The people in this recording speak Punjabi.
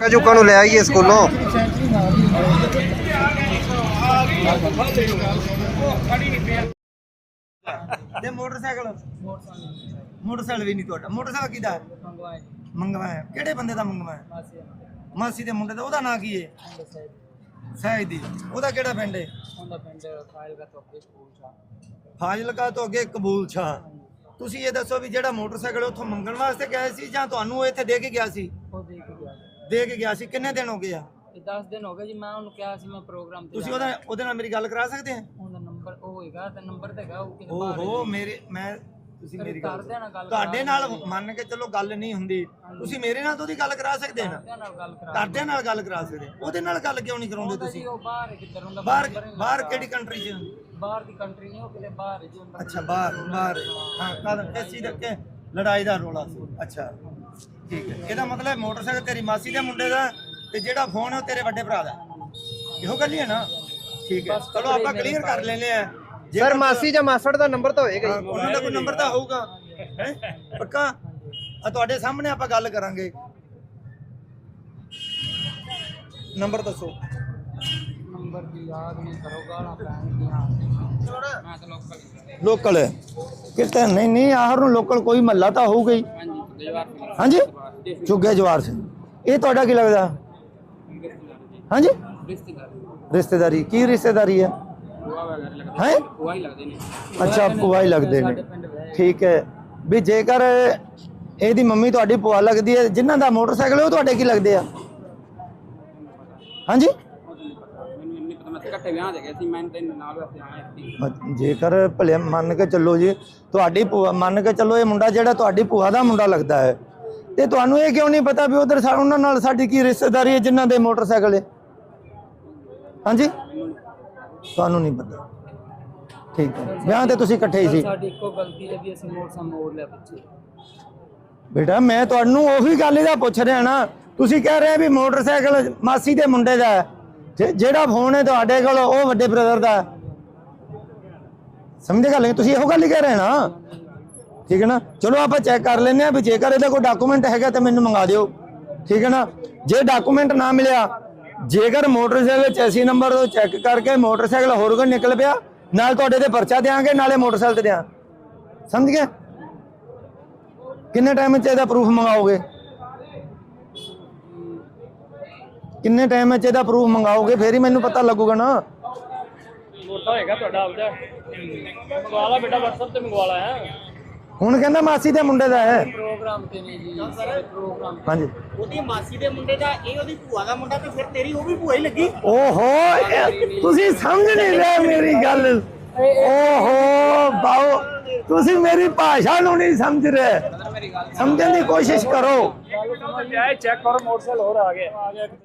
ਕਜੂਕਾਂ ਨੂੰ ਲੈ ਆਈਏ ਸਕੂਲੋਂ। ਤੇ ਮੋਟਰਸਾਈਕਲ। ਮੋਟਰਸਾਈਕਲ ਵੀ ਨਹੀਂ ਤੁਹਾਡਾ। ਮੋਟਰਸਾਈਕਲ ਕਿਹਦਾ ਹੈ? ਮੰਗਵਾਇਆ ਕਿਹੜੇ ਬੰਦੇ ਦਾ ਮੰਗਵਾਇਆ ਮਾਸੀ ਦੇ ਮੁੰਡੇ ਦਾ। ਉਹਦਾ ਨਾਂ ਕੀ ਹੈ? ਸਹਿਜ ਦੀ। ਉਹਦਾ ਕਿਹੜਾ ਪਿੰਡ ਹੈ? ਫਾਜ਼ਿਲਕਾ ਤੋਂ ਅੱਗੇ ਕਬੂਲ ਸ਼ਾਹ ਤੁਸੀਂ ਇਹ ਦੱਸੋ ਵੀ ਜਿਹੜਾ ਮੋਟਰਸਾਈਕਲ ਉੱਥੋਂ ਮੰਗਣ ਵਾਸਤੇ ਗਿਆ ਸੀ ਜਾਂ ਤੁਹਾਨੂੰ ਉਹ ਇੱਥੇ ਦੇ ਕੇ ਗਿਆ ਸੀ? ਉਹ ਦੇ ਕੇ ਗਿਆ ਦੇ ਕੇ ਗਿਆ ਸੀ। ਕਿੰਨੇ ਦਿਨ ਹੋ ਗਏ ਆ? ਇਹ 10 ਦਿਨ ਹੋ ਗਏ ਜੀ ਮੈਂ ਉਹਨੂੰ ਕਿਹਾ ਸੀ ਮੈਂ ਪ੍ਰੋਗਰਾਮ ਤੇ ਤੁਸੀਂ ਉਹਦਾ ਉਹਦੇ ਨਾਲ ਮੇਰੀ ਗੱਲ ਕਰਾ ਸਕਦੇ ਆ? ਉਹਦਾ ਨੰਬਰ ਉਹ ਹੋਏਗਾ ਤੇ ਨੰਬਰ ਤੇ ਹੈਗਾ ਉਹ ਕਿਸੇ ਬਾਹਰ ਓਹੋ ਮੇਰੇ ਮੈਂ ਤੁਸੀਂ ਮੇਰੀ ਗੱਲ ਕਰਦੇ ਨਾਲ ਗੱਲ ਤੁਹਾਡੇ ਨਾਲ ਮੰਨ ਕੇ ਚਲੋ ਗੱਲ ਨਹੀਂ ਹੁੰਦੀ। ਤੁਸੀਂ ਮੇਰੇ ਨਾਲ ਤਾਂ ਉਹਦੀ ਗੱਲ ਕਰਾ ਸਕਦੇ ਨਾ। ਨਾਲ ਗੱਲ ਕਰਾ ਕਰਦਿਆਂ ਨਾਲ ਗੱਲ ਕਰਾ ਸਕਦੇ। ਉਹਦੇ ਨਾਲ ਗੱਲ ਕਿਉਂ ਨਹੀਂ ਕਰਾਉਂਦੇ ਤੁਸੀਂ? ਉਹ ਬਾਹਰ ਕਿੱਧਰ ਹੁੰਦਾ ਬਾਹਰ ਬਾਹਰ ਕਿਹੜੀ ਕੰਟਰੀ 'ਚ? ਬਾਹਰ ਦੀ ਕੰਟਰੀ ਨਹੀਂ ਉਹ ਕਿਤੇ ਬਾਹਰ ਜੀ ਉਹਦਾ ਅੱਛਾ ਬਾਹਰ ਬਾਹਰ ਹਾਂ। ਕਦ ਕਿਸ ਚੀਜ਼ ਦਾ ਕਿ ਲੜਾਈ ਦਾ ਰੋਲਾ ਸੀ। ਅੱਛਾ। ਠੀਕ ਹੈ। ਇਹਦਾ ਮਤਲਬ ਮੋਟਰਸਾਈਕਲ ਤੇਰੀ ਮਾਸੀ ਦੇ ਮੁੰਡੇ ਦਾ ਤੇ ਜਿਹੜਾ ਫੋਨ ਹੈ ਉਹ ਤੇਰੇ ਵੱਡੇ ਭਰਾ ਦਾ। ਇਹੋ ਗੱਲ ਹੀ ਹੈ ਨਾ? ਠੀਕ ਹੈ। ਚਲੋ ਆਪਾਂ ਕਲੀਅਰ ਕਰ ਲੈਨੇ ਆ ਸਰ ਮਾਸੀ ਜਾਂ ਮਾਸੜ ਦਾ ਨੰਬਰ ਤਾਂ ਹੋਏਗਾ ਹਾਂ, ਉਹਨਾਂ ਦਾ ਕੋਈ ਨੰਬਰ ਤਾਂ ਹੋਊਗਾ। ਹੈ? ਪੱਕਾ? ਆ ਤੁਹਾਡੇ ਸਾਹਮਣੇ ਆਪਾਂ ਗੱਲ ਕਰਾਂਗੇ। ਨੰਬਰ ਦੱਸੋ। ਨੰਬਰ ਦੀ ਯਾਦ ਨਹੀਂ ਕਰੋ ਗਾਲਾਂ ਪੈਣਗੀਆਂ ਮੈਂ ਤਾਂ ਲੋਕਲ ਹੀ ਕਿਤੇ ਨਹੀਂ ਨਹੀਂ ਆਹਰ ਨੂੰ ਲੋਕਲ ਕੋਈ ਮਹੱਲਾ ਤਾਂ ਹੋਊਗਾ ਹੀ। ਹਾਂਜੀ ਚੁੱਗੇ ਜਵਾਰ ਸਿੰਘ। ਇਹ ਤੁਹਾਡਾ ਕੀ ਲੱਗਦਾ? ਹਾਂਜੀ? ਰਿਸ਼ਤੇਦਾਰ। ਰਿਸ਼ਤੇਦਾਰੀ। ਕੀ ਰਿਸ਼ਤੇਦਾਰੀ ਹੈ? ਹੈ? ਉਹ ਹੀ ਲੱਗਦੇ ਨੇ। ਅੱਛਾ ਭੂਆ ਹੀ ਲੱਗਦੇ ਨੇ। ਠੀਕ ਹੈ। ਵੀ ਜੇਕਰ ਇਹਦੀ ਮੰਮੀ ਤੁਹਾਡੀ ਭੂਆ ਲੱਗਦੀ ਹੈ ਜਿਨ੍ਹਾਂ ਦਾ ਮੋਟਰਸਾਈਕਲ ਹੈ ਉਹ ਤੁਹਾਡੇ ਕੀ ਲੱਗਦੇ ਆ? ਹਾਂਜੀ? ਮੈਨੂੰ ਇੰਨੀ ਪਤਾ ਮੈਂ ਤਾਂ ਇਕੱਠੇ ਵਿਆਹ ਤੇ ਗਏ ਸੀ ਮੈਂ ਤੇ ਨਾਲ ਵੈਸੇ ਆਇਆ ਸੀ ਜੇਕਰ ਭਲੇ ਮੰਨ ਕੇ ਚੱਲੋ ਜੀ ਤੁਹਾਡੀ ਭੂਆ ਮੰਨ ਕੇ ਚੱਲੋ ਇਹ ਮੁੰਡਾ ਜਿਹੜਾ ਤੁਹਾਡੀ ਭੂਆ ਦਾ ਮੁੰਡਾ ਲੱਗਦਾ ਹੈ ਤੇ ਤੁਹਾਨੂੰ ਇਹ ਕਿਉਂ ਨਹੀਂ ਪਤਾ ਵੀ ਉਧਰ ਉਹਨਾਂ ਨਾਲ ਸਾਡੀ ਕੀ ਰਿਸ਼ਤੇਦਾਰੀ ਹੈ ਜਿਨ੍ਹਾਂ ਦੇ ਮੋਟਰਸਾਈਕਲ ਹੈ? ਹਾਂਜੀ? ਤੁਹਾਨੂੰ ਨਹੀਂ ਪਤਾ। ਠੀਕ ਹੈ। ਵਿਆਹ ਤੇ ਤੁਸੀਂ ਇਕੱਠੇ ਹੀ ਸੀ। ਸਾਡੀ ਇੱਕੋ ਗਲਤੀ ਹੈ ਵੀ ਅਸੀਂ ਮੋਟਰਸਾਈਕਲ ਮੋੜ ਲਿਆ ਪਿੱਛੇ। ਬੇਟਾ ਮੈਂ ਤੁਹਾਨੂੰ ਉਹੀ ਗੱਲ ਇਹਦਾ ਪੁੱਛ ਰਿਹਾ ਨਾ। ਤੁਸੀਂ ਕਹਿ ਰਹੇ ਵੀ ਮੋਟਰਸਾਈਕਲ ਮਾਸੀ ਦੇ ਮੁੰਡੇ ਦਾ ਜਿਹੜਾ ਫੋਨ ਹੈ ਤੁਹਾਡੇ ਕੋਲ ਉਹ ਵੱਡੇ ਬ੍ਰਦਰ ਦਾ। ਸਮਝੇ ਗੱਲ ਤੁਸੀਂ ਇਹੋ ਗੱਲ ਹੀ ਕਹਿ ਰਹੇ ਨਾ। ਠੀਕ ਹੈ ਨਾ? ਚਲੋ ਆਪਾਂ ਚੈੱਕ ਕਰ ਲੈਂਦੇ ਆ ਵੀ ਜੇਕਰ ਇਹਦਾ ਕੋਈ ਡਾਕੂਮੈਂਟ ਹੈਗਾ ਤਾਂ ਮੈਨੂੰ ਮੰਗਾ ਦਿਓ। ਠੀਕ ਹੈ ਨਾ? ਜੇ ਡਾਕੂਮੈਂਟ ਨਾ ਮਿਲਿਆ ਜੇਕਰ ਮੋਟਰਸਾਈਕਲ ਚੈਸੀ ਨੰਬਰ ਤੋਂ ਚੈੱਕ ਕਰਕੇ ਮੋਟਰਸਾਈਕਲ ਹੋਰ ਕੋਈ ਨਿਕਲ ਪਿਆ, ਨਾਲ ਤੁਹਾਡੇ ਤੇ ਪਰਚਾ ਦੇਾਂਗੇ ਨਾਲੇ ਮੋਟਰਸਾਈਕਲ ਤੇ ਦਿਆਂ। ਸਮਝ ਗਏ? ਕਿੰਨੇ ਟਾਈਮ ਚ ਇਹਦਾ ਪ੍ਰੂਫ ਮੰਗਾਓਗੇ? ਕਿੰਨੇ ਟਾਈਮ ਵਿੱਚ ਇਹਦਾ ਪ੍ਰੂਫ ਮੰਗਾਓਗੇ? ਫੇਰ ਹੀ ਮੈਨੂੰ ਪਤਾ ਲੱਗੂਗਾ ਨਾ। ਮੋਟਾ ਹੋਏਗਾ ਤੁਹਾਡਾ ਆਪਦਾ। ਮੰਗਵਾ ਲਾ ਬੇਟਾ, WhatsApp ਤੇ ਮੰਗਵਾ ਲਾ, ਹੈ। ਹੁਣ ਕਹਿੰਦਾ ਮਾਸੀ ਦੇ ਮੁੰਡੇ ਦਾ ਹੈ ਪ੍ਰੋਗਰਾਮ ਤੇ ਨਹੀਂ ਜੀ ਸਾਰੇ ਪ੍ਰੋਗਰਾਮ ਹਾਂਜੀ ਉਹਦੀ ਮਾਸੀ ਦੇ ਮੁੰਡੇ ਦਾ ਇਹ ਉਹਦੀ ਭੂਆ ਦਾ ਮੁੰਡਾ ਤੇ ਫਿਰ ਤੇਰੀ ਉਹ ਵੀ ਭੂਆ ਹੀ ਲੱਗੀ ਓਹੋ ਇਹ ਤੁਸੀਂ ਸਮਝ ਨਹੀਂ ਰਹੇ ਮੇਰੀ ਗੱਲ ਓਹੋ ਬਾਓ ਤੁਸੀਂ ਮੇਰੀ ਭਾਸ਼ਾ ਨੂੰ ਨਹੀਂ ਸਮਝ ਰਹੇ ਸਮਝਣ ਦੀ ਕੋਸ਼ਿਸ਼ ਕਰੋ ਚੈੱਕ ਕਰੋ ਮੋਟਰਸਾਈਕਲ ਹੋਰ ਆ ਗਿਆ